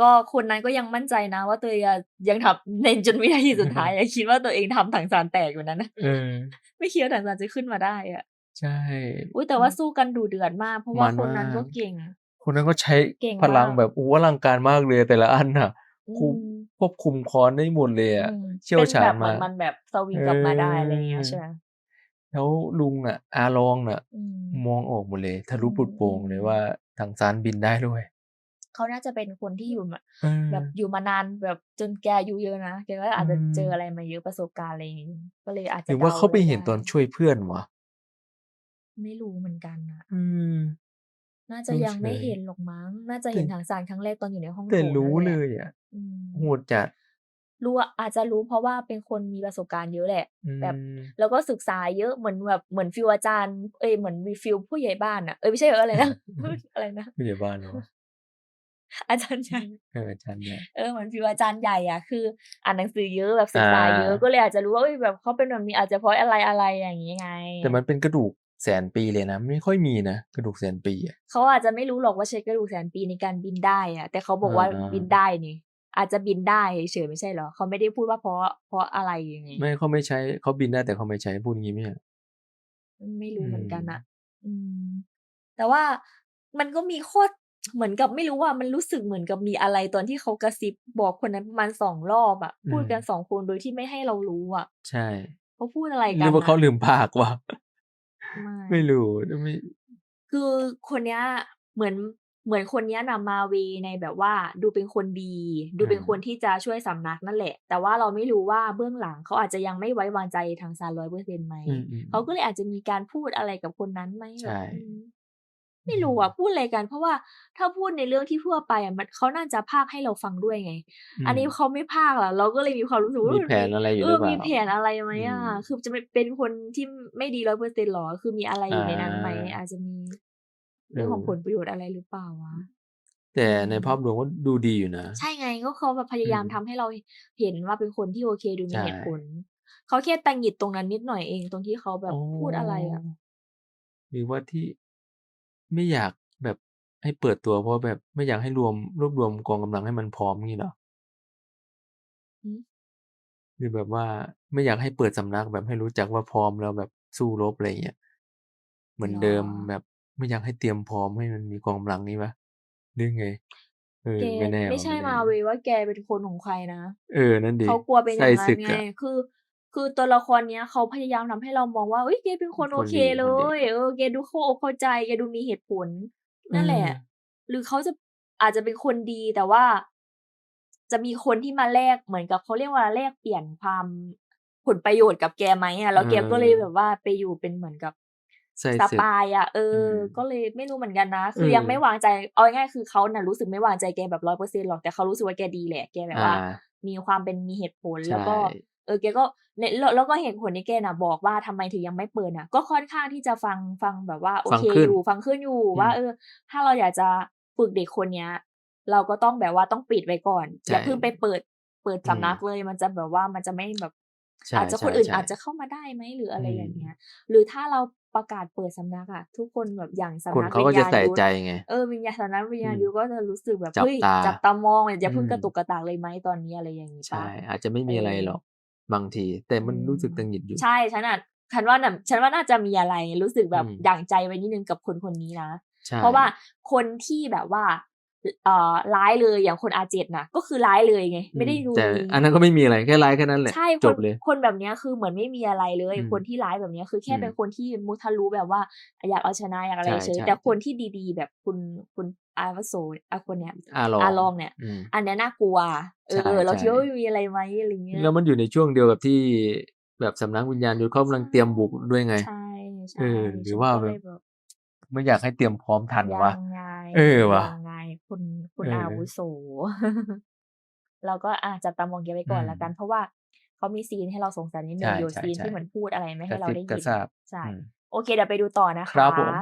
ก็คนนั้นก็ยังมั่นใจนะว่าตัวเองอะยังทำในจนวินาทีสุดท้ายอะคิดว่าตัวเองทำถังสารแตกอยู่นั้นนะเออ ไม่คิดว่าถังสารจะขึ้นมาได้อะใช่ อุ้ยแต่ว่าสู้กันดูเดือดมาก เพราะว่ามันคนนั้นมากก็เก่ง คนนั้นก็ใช้เก่งพลังมาก แบบอู้อลังการมากเลยแต่ละอันน่ะอืคุมมควบคุมค้อนได้หมดเลยอะ อืมเชี่ยวชาญเป็นแบบเหมืมาอนกมันแบบสวิงกลับมาได้อะไรเงี้ยเออ ใช่ไหมแล้วลุงอะ อาลองน่ะ อืม มองออกหมดเลยทะลุอืมปลุดโปร่งเลยว่าทางซานบินได้ด้วย เขาน่าจะเป็นคนที่อยู่มาเออแบบอยู่มานานแบบจนแกอายุเยอะนะแกก็อาจจะอืมเจออะไรมาเยอะประสบการณ์อะไรอย่างงี้ก็เลยอาจหจะรือว่าดเขาไปด้เห็นตอนช่วยเพื่อนวะไม่รู้เหมือนกันอะอืม น่าจะสงยังไม่สัยเห็นหรอกมั้ง น่าจะเห็นแต่ทางสารครั้งแรกตอนอยู่ในห้องแต่โถงรู้นั่นแหเลละยอะอืมโหดจัดรู้อะอาจจะรู้เพราะว่าเป็นคนมีประสบการณ์เยอะแหละอืแบบมแล้วก็ศึกษาเยอะเหมือนแบบเหมือนฟิวอาจารย์ เอ้ยเหมือนรีฟิลผู้ใหญ่บ้านอะเอ้ยไม่ใช่เอออะไรนะอะไรนะผู้ใหญ่บ้านเหรอวะ อาจารย์ใหญ่เอออาจารย์เนี่ยเออเหมือนฟิวอาจารย์ใหญ่อะคืออ่านหนังสือเยอะแบบศึกษาเยอะอ่าก็เลยอาจจะรู้ว่าเอ้ยแบบเขาเป็นแบบนี้อาจจะเพราะอะไรอะไรอย่างงี้ไง แต่มันเป็นกระดูกแสนปีเลยนะไม่ค่อยมีนะกระดูกแสนปีอะเขาอาจจะไม่รู้หรอกว่าใช้กระดูกแสนปีในการบินได้อะแต่เขาบอกว่าอ่าบินได้นี่อาจจะบินได้เฉยๆไม่ใช่เหรอเขาไม่ได้พูดว่าเพราะเพราะอะไรยังไงไม่เขาไม่ใช้เขาบินได้แต่เขาไม่ใช้พูดงี้ไม่ใช่ไม่รู้เหมือนกันอืมอะอืมแต่ว่ามันก็มีข้อ เหมือนกับไม่รู้ว่ามันรู้สึกเหมือนกับมีอะไรตอนที่เขากระซิบบอกคนนั้นประมาณสองรอบอะพูดกันสองคนโดยที่ไม่ให้เรารู้อะใช่เขาพูดอะไรหกัรืนอว่าเขาอะลืมภาควะ ไม่ไม่รู้ไม่คือคนเนี้ยเหมือนเหมือนคนเนี้ยนะมาเวในแบบว่า ดูเป็นคนดี ดูเป็นคนที่จะช่วยสำนักนั่นแหละ แต่ว่าเราไม่รู้ว่าเบื้องหลังเขาอาจจะยังไม่ไว้วางใจทางซานร้อยเปอร์เซ็นต์ไหมอืมอืมเขาก็เลยอาจจะมีการพูดอะไรกับคนนั้นไหมแบบใช่ อืม ไม่รู้อะพูดอะไรกันเพราะว่าถ้าพูดในเรื่องที่ทั่วไปอะมันเขาน่าจะพากย์ให้เราฟังด้วยไงมอันนี้เขาไม่พากย์หรอเราก็เลยมีความรู้สึกว่ามีมีแผนอะไรอยู่เอหรืออเปล่ามีแผนอะไรไหมอะอืมคือจะเป็นคนที่ไม่ดีร้อยเปอร์เซ็นต์หรอ คือมีอะไรอยู่ในนั้นไหมอ่าอาจจะมีเรื่องของเออผลประโยชน์อะไรหรือเปล่าวะแต่ในภาพรวมก็ดูดีอยู่นะ ใช่ไงก็เขาแบบพยายามอืมทำให้เราเห็นว่าเป็นคนที่โอเคดูมีใช่เหตุผลเขาแค่ตังหงิดตรงนั้นนิดหน่อยเองตรงที่เขาแบบพูดอะไรอะหรือว่าที่ ไม่อยากแบบให้เปิดตัว เพราะแบบไม่อยากให้รวม รวบรวมกองกำลังให้มันพร้อมงี้เหรอ หืมหรือแบบว่าไม่อยากให้เปิดสำนักแบบให้รู้จักว่าพร้อมแล้วแบบสู้รบ อะไรเงี้ย เหมือนเดิมแบบไม่อยากให้เตรียมพร้อมให้มันมีกองกำลังนี้ปะหรือไง เออ แก ไม่แน่ไม่ว่ะ ใช่แน่ มาเวยว่า แกเป็นคนของใครนะ เออ นั่นดิเขากลัวเป็นอใส่ย่างนั้ศึนกไง อะ คือ คือตัวละครเนี้ยเขาพยายามทำให้เรามองว่าเอ้ยแกเป็นคนคนโอเคดีเลคนดียเออแกดูเข้าอกเข้าใจแกดูมีเหตุผล นั่นแหละเออหรือเขาจะอาจจะเป็นคนดีแต่ว่า จะมีคนที่มาแลกเหมือนกับเขาเรียกว่าแลกเปลี่ยนความผลประโยชน์กับแกไหมอะแล้วแกก็เลยแบบว่าไปอยู่เป็นเหมือนกับใส่สศึกปายอะเอออมก็เลยไม่รู้เหมือนกันนะ คือเออยังไม่วางใจเอาง่ายๆคือเขาน่ะรู้สึกไม่วางใจแกแบบร้อยเปอร์เซ็นต์หรอกแต่เขารู้สึกว่าแกดีแหละ แกแบบว่าอ่ามีความเป็นมีเหตุผลแล้วก็ใช่เออแกก็ในแล้วแล้วก็เหตุผลที่แกน่ะบอกว่าทำไมถึงยังไม่เปิดน่ะก็ค่อนข้างที่จะฟังฟังแบบว่าโอฟังเคขึ้นอยู่ฟังขึ้นอยู่อืมว่า เออ ถ้าเราอยากจะฝึกเด็กคนเนี้ย เราก็ต้องแบบว่าต้องปิดไว้ก่อนใช่อย่าเพิ่งไปเปิดเปิดอืมสำนักเลย มันจะแบบว่ามันจะไม่แบบใช่อาจจะคนใช่อื่นใช่อาจจะเข้ามาได้ไหมหรืออะไรอืมอย่างเงี้ย หรือถ้าเราประกาศเปิดสำนักอะทุกคนแบบอย่างคนสำนักเขาวิก็ญจะญาณใส่ยุทธใจไงเออวิญญาณสำนักวิญญาณอืมยุทธก็จะรู้สึกแบบจับเฮ้ยตาจับตามองอย่าเพิ่งอืมกระตุกกระตากเลยไหมตอนนี้อะไรอย่างงี้ใช่ปะอาจจะไม่มีอะไรเออหรอก บางที แต่มันอืมรู้สึกตังหงิดอยู่ ใช่ฉันอะฉันว่าน่ะฉันว่าน่าจะมีอะไรรู้สึกแบบอืมอย่างใจไว้นิดนึงกับคนคนนี้นะใช่เพราะว่าคนที่แบบว่าเอ่อ ร้ายเลยอย่างคนอาเจ็ดน่ะก็คือร้ายเลยไง ไม่ได้อืมดูแต่มีอันนั้นก็ไม่มีอะไรแค่ไลค์แค่นั้นแหละใช่คจนบเลยคนแบบเนี้ยคือเหมือนไม่มีอะไรเลยอืมคนที่ร้ายแบบเนี้ยคือแค่อืมเป็นคนที่มุทะลุแบบว่าอยากเอาชนะอยากอะไรใช่เฉยใช่แต่คนที่ดีๆ แบบคุณคุณอาวโสอาคนเนี้ยอาลองอาลองเนี่ยอืมอันเนี้ยน่ากลัวเอใช่อเราใช่คิดว่าไม่มีอะไรไหมอะไรเงี้ยแล้วมันอยู่ในช่วงเดียวกับที่แบบสำนักวิญญาณยุทธเขากำลังเตรียมบุกด้วยไงใช่ใช่เออหรือฉันว่าก็แบเลบยแบบไม่อยากให้เตรียมพร้อมทันวะยังไงเออว่ะยังไง คุณคุณเอออาวุโส เราก็อาจับตามองเก็บไว้ก่อนอืมละกันเพราะว่าเขามีซีนให้เราสงสัยนิดนึใช่ง อยู่ใช่ซีนใช่ที่เหมือนพูดอะไรไม่กให้ระเราซิบได้กระยินซาบ ใช่ อืม โอเค เดี๋ยวไปดูต่อนะคะครับผม